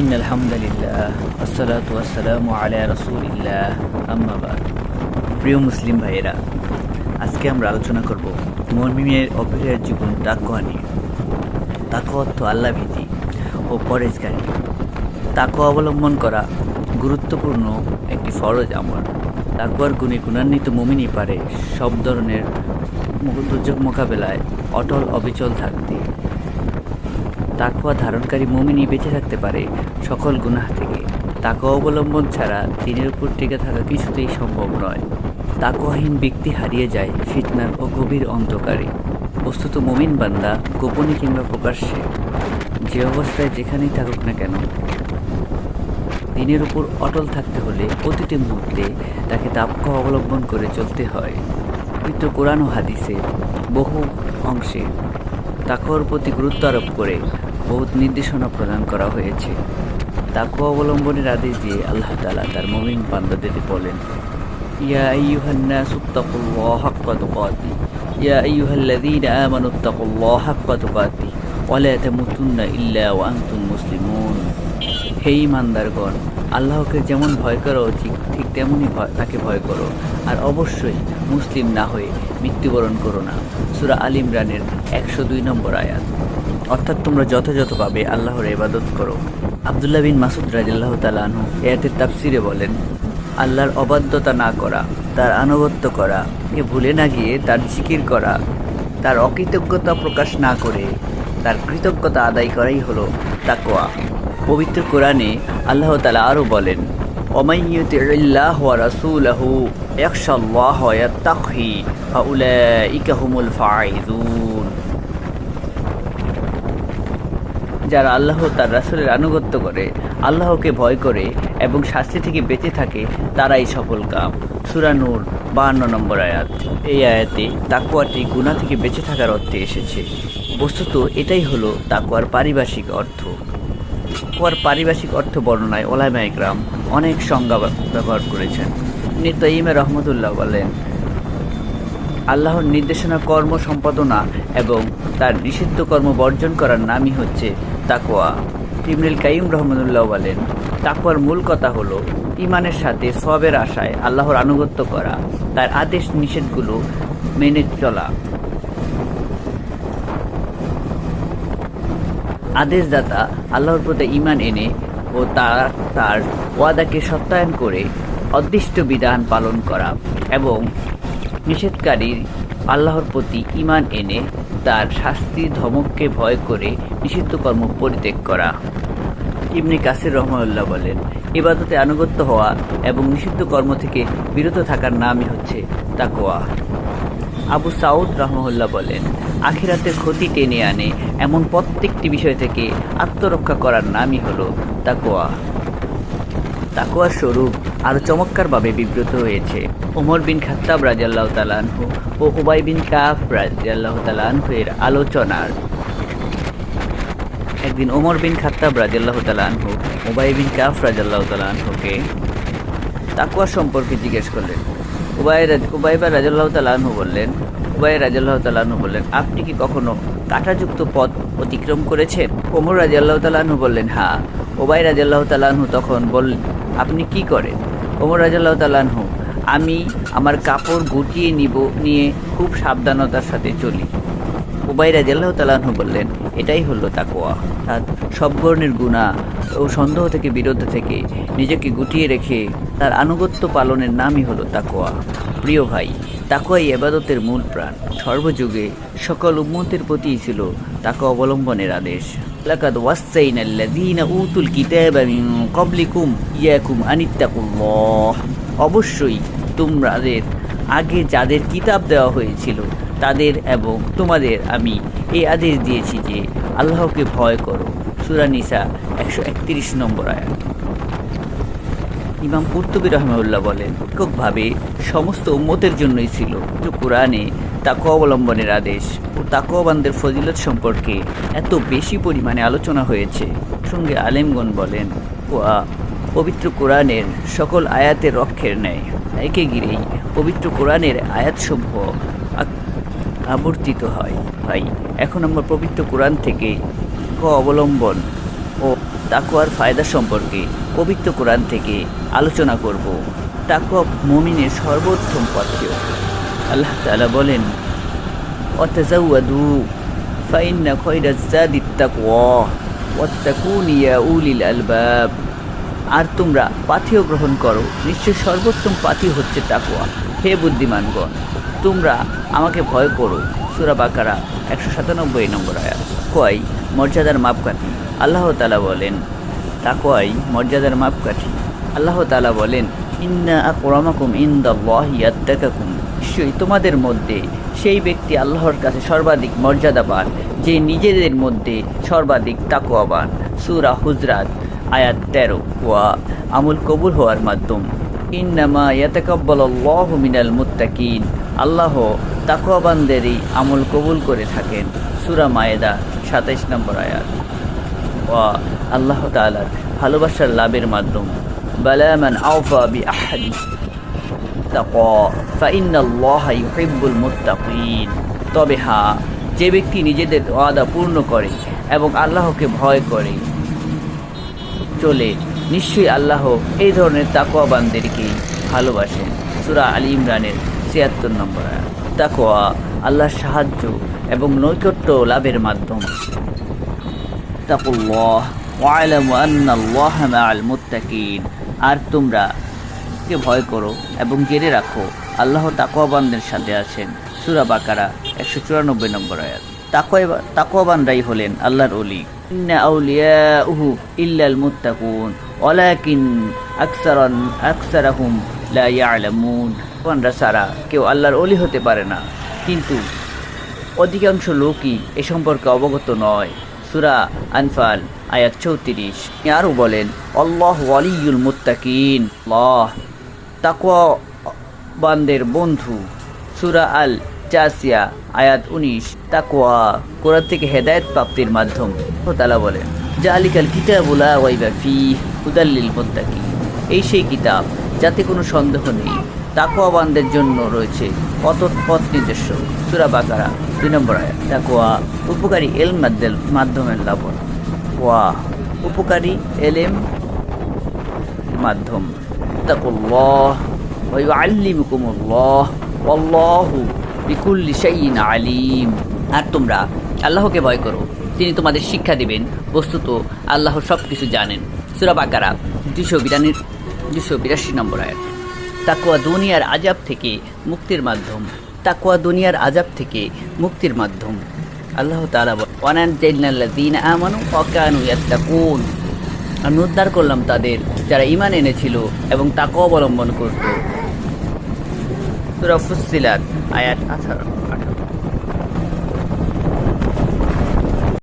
In আলহামদুলিল্লাহ আসসালাতু আসসালামু আলা রাসূলিল্লাহ আম্মা বাদ প্রিয় মুসলিম ভাইয়েরা, আজকে আমরা আলোচনা করব মর্মিমের অপেরার জীবন তাকওয়া নিয়ে। তাকওয়া অর্থ আল্লাহ ভীতি ও পরেজগারি তাকওয়া অবলম্বন করা গুরুত্বপূর্ণ একটি ফরজ আমল। তাকওয়ার গুণে গুণান্বিত মমিনই পারে সব ধরনের দুর্যোগ মোকাবেলায় অটল অবিচল থাকতে তাকওয়া ধারণকারী মুমিনই বেঁচে থাকতে পারে সকল গুনাহ থেকে। তাকওয়া অবলম্বন ছাড়া দিনের উপর টিকে থাকা কিছুতেই সম্ভব নয়। তাকুয়াহীন ব্যক্তি হারিয়ে যায় ফিতনার ও গভীর অন্ধকারে। বস্তুত মমিন বান্দা গোপনে কিংবা প্রকাশ্যে, যে অবস্থায় যেখানেই থাকুক না কেন। দিনের উপর অটল থাকতে হলে প্রতিটি মুহূর্তে তাকে তাপকা অবলম্বন করে চলতে হয়। পবিত্র কোরআন ও হাদিসে বহু অংশে তাকওয়ার প্রতি গুরুত্ব আরোপ করে বহুত নির্দেশনা প্রদান করা হয়েছে। তাকু অবলম্বনের আদেশ দিয়ে আল্লাহ তালা তার মমিন বান্দাদের বলেন, ইয়া আইয়ুহান-নাস ইত্তাকুল্লাহ হাক্কা তুকাতি, ইয়া আইয়ুহাল্লাযীনা আমানু তাকুল্লাহ হাক্কা তুকাতি, ওয়া লা তামুতুন্না ইল্লা ওয়া আনতুম মুসলিমুন। হে ইমানদারগণ আল্লাহকে যেমন ভয় করা উচিত, ঠিক তেমনই ভয়, তাকে ভয় করো। আর অবশ্যই মুসলিম না হয়ে মৃত্যুবরণ করো না। সুরা আল ইমরানের একশো দুই নম্বর আয়াত। অর্থাৎ তোমরা যথাযথভাবে আল্লাহর ইবাদত করো। আবদুল্লাহ বিন মাসুদ রাজিল্লাহ তালানহু এয়াতের তাফসিরে বলেন, আল্লাহর অবাধ্যতা না করা, তার আনুগত্য করা, এ ভুলে না গিয়ে তার জিকির করা, তার অকৃতজ্ঞতা প্রকাশ না করে তার কৃতজ্ঞতা আদায় করাই হলো তাকওয়া। পবিত্র কোরআনে আল্লাহ তালা আরও বলেন যারা আল্লাহ তার রাসূলের আনুগত্য করে, আল্লাহকে ভয় করে এবং শাস্তি থেকে বেঁচে থাকে, তারাই সফল কাম। সুরানুর নূর, বাহান্ন নম্বর আয়াত। এই আয়াতে তাকুয়াটি গুনাহ থেকে বেঁচে থাকার অর্থে এসেছে। বস্তুত এটাই হলো তাকুয়ার পারিভাষিক অর্থ। তাকুয়ার পারিভাষিক অর্থ বর্ণনায় ওলামা ইকরাম অনেক সংজ্ঞা ব্যবহার করেছেন। নিতাইমে রহমতুল্লাহ বলেন, আল্লাহর নির্দেশনা কর্ম সম্পাদনা এবং তার নিষিদ্ধ কর্ম বর্জন করার নামই হচ্ছে তাকোয়া ইবনুল কাইম রহমতুল্লাহ বলেন, তাকওয়ার মূল কথা হলো ইমানের সাথে সবের আশায় আল্লাহর আনুগত্য করা, তার আদেশ নিষেধগুলো মেনে চলা। আদেশদাতা আল্লাহর প্রতি ইমান এনে ও তার তার ওয়াদাকে সত্যায়ন করে অদৃষ্ট বিধান পালন করা এবং নিষেধকারীর আল্লাহর প্রতি ইমান এনে তার শাস্তি ধমককে ভয় করে নিষিদ্ধ কর্ম পরিত্যাগ করা। ইবনে কাসির রহমানুল্লাহ বলেন, ইবাদতে আনুগত্য হওয়া এবং নিষিদ্ধ কর্ম থেকে বিরত থাকার নামই হচ্ছে তাকোয়া আবু সাউদ রহমউল্লাহ বলেন, আখিরাতের ক্ষতি টেনে আনে এমন প্রত্যেকটি বিষয় থেকে আত্মরক্ষা করার নামই হলো তাকোয়া তাকোয়ার স্বরূপ আরও চমৎকারভাবে বিব্রত হয়েছে। ওমর বিন খাত্তাব রাজাল্লাহ তালানহু ও উবাই বিন কাফ রাজাল্লাহ তালানহু এর আলোচনার। একদিন ওমর বিন খাত্তাব রাজাল্লাহ তালানহু উবাই বিন কাফ রাজাল্লাহ তালানহুকে তাকুয়া সম্পর্কে জিজ্ঞেস করলেন উবাইবা রাজাল্লাহ তালাহু বললেন, উবাই রাজাল্লাহ তালাহু বললেন, আপনি কি কখনো কাঁটাযুক্ত পথ অতিক্রম করেছেন? ওমর রাজাল্লাহ তালাহু বললেন হ্যাঁ। ওবাই রাজাল্লাহ তালাহু তখন বললেন, আপনি কি করেন? ওমর রাজাল্লাহ তালাহু আমি আমার কাপড় গুটিয়ে নিব, নিয়ে খুব সাবধানতার সাথে চলি। উবাই রাজিয়াল্লাহ তালাহু বললেন এটাই হলো তাকোয়া অর্থাৎ সব ধরনের গুণা ও সন্দেহ থেকে বিরত থেকে নিজেকে গুটিয়ে রেখে তার আনুগত্য পালনের নামই হলো তাকোয়া প্রিয় ভাই তাকোয়াই এবাদতের মূল প্রাণ। সর্বযুগে সকল উম্মতের প্রতিই ছিল তাকে অবলম্বনের আদেশ। লাকাদ ওয়াসাইনা আল্লাযীনা উতুল কিতাবা মিন ক্বাবলিকুম ইয়াকুম আনিত্তাকুল্লাহ। অবশ্যই তোমাদের আগে যাদের কিতাব দেওয়া হয়েছিল তাদের এবং তোমাদের আমি এই আদেশ দিয়েছি যে আল্লাহকে ভয় করো। সুরা নিসা একশো একত্রিশ নম্বর আয়াত। ইমাম কুর্তুবী রহমাউল্লাহ বলেন এককভাবে সমস্ত উম্মতের জন্যই ছিল কিন্তু কোরআনে তাকওয়া অবলম্বনের আদেশ ও তাকওয়াবানদের ফজিলত সম্পর্কে এত বেশি পরিমাণে আলোচনা হয়েছে। সঙ্গে আলেমগণ বলেন কোয়া পবিত্র কোরআনের সকল আয়াতের রক্ষের ন্যায়। একে ঘিরেই পবিত্র কোরআনের আয়াতসমূহ আবর্তিত হয়। ভাই, এখন আমরা পবিত্র কোরআন থেকে ক অবলম্বন ও তাকুয়ার ফায়দা সম্পর্কে পবিত্র কোরআন থেকে আলোচনা করব। তাকুয়া মমিনের সর্বোত্তম পাথেয় আল্লাহ তালা বলেন আলবাব। আর তোমরা পাথিও গ্রহণ করো। নিশ্চয় সর্বোত্তম পাথি হচ্ছে তাকুয়া হে বুদ্ধিমানগণ তোমরা আমাকে ভয় করো। সুরা বাকারা একশো সাতানব্বই নম্বর আয়াত। কয় মর্যাদার মাপকাঠি। আল্লাহ তালা বলেন তাকোয়াই মর্যাদার মাপকাঠি? আল্লাহ তালা বলেন, ইন্না আকরামাকুম ইন্দাল্লাহি আত্তাকাকুম নিশ্চয়ই তোমাদের মধ্যে সেই ব্যক্তি আল্লাহর কাছে সর্বাধিক মর্যাদাবান, যে নিজেদের মধ্যে সর্বাধিক তাকোয়াবান সুরা হুজরাত, আয়াত তেরো। ওয়া, আমল কবুল হওয়ার মাধ্যম। ইন্নামা ইয়াতাকাব্বালাল্লাহু মিনাল মুত্তাকিন। আল্লাহ তাকুয়াবানদেরই আমল কবুল করে থাকেন। সুরা মায়েদা, সাতাইশ নম্বর আয়াত। ওয়া আল্লাহ তাআলার ভালোবাসার লাভের মাধ্যম। বালামান আওফা বি আহাদি ইউহিব্বুল মুত্তাকিন। তবে হ্যাঁ যে ব্যক্তি নিজেদের ওয়াদা পূর্ণ করে এবং আল্লাহকে ভয় করে, চলে নিশ্চয়ই আল্লাহ এই ধরনের তাকোয়াবানদেরকে ভালোবাসেন। সুরা আলী ইমরানের ছিয়াত্তর নম্বর। তাকোয়া আল্লাহর সাহায্য এবং নৈকট্য লাভের মাধ্যম। মুত্তাকিন। আর তোমরা কে ভয় করো এবং জেনে রাখো, আল্লাহ তাকওয়াবানদের সাথে আছেন। সুরা বাকারা, একশো চুরানব্বই নম্বর আয়াত। তাকওয়া তাকওয়াবানরাই হলেন আল্লাহর অলি ইন্না আউলিয়াউহু ইল্লাল মুত্তাকুন, ওয়ালাকিন আকসারান, আকসারাহুম লা ইয়ালামুন। তাকওয়ানরা ছাড়া কেউ আল্লাহর অলি হতে পারে না। কিন্তু অধিকাংশ লোকই এ সম্পর্কে অবগত নয়। সুরা আনফাল, আয়াত চৌত্রিশ। আরও বলেন, আল্লাহ ওয়ালিউল মুত্তাকিন। আল্লাহ তাকওয়া বান্দের বন্ধু। সুরা আল চাসিয়া আয়াত উনিশ। তাকওয়া, কোরআন থেকে হেদায়েত প্রাপ্তির মাধ্যম। ও তালা বলেন, জালিকাল কিতাবুলা ওয়াইবা ফি হুদাল্লিল মুত্তাকিন। এই সেই কিতাব, যাতে কোনো সন্দেহ নেই। তাকোয়াবানদের জন্য রয়েছে পথ পথ নিজস্ব। সুরা বাকারা, দুই নম্বর আয়াত। তাকোয়া উপকারী এল মাধ্যমের লাভন ওয়া, উপকারী এলেম মাধ্যম। আলিম। আর তোমরা আল্লাহকে ভয় করো, তিনি তোমাদের শিক্ষা দিবেন। বস্তুত আল্লাহ সব কিছু জানেন। সুরা বাকারা দুশো বিরানির দুশো বিরাশি নম্বর আয়াত। তাকুয়া দুনিয়ার আজাব থেকে মুক্তির মাধ্যম। তাকুয়া দুনিয়ার আজাব থেকে মুক্তির মাধ্যম। আল্লাহ তালা কানু ইয়াত্তাকুন। আমি উদ্ধার করলাম তাদের, যারা ইমান এনেছিল এবং তাকে অবলম্বন করত। আয়াত 18 18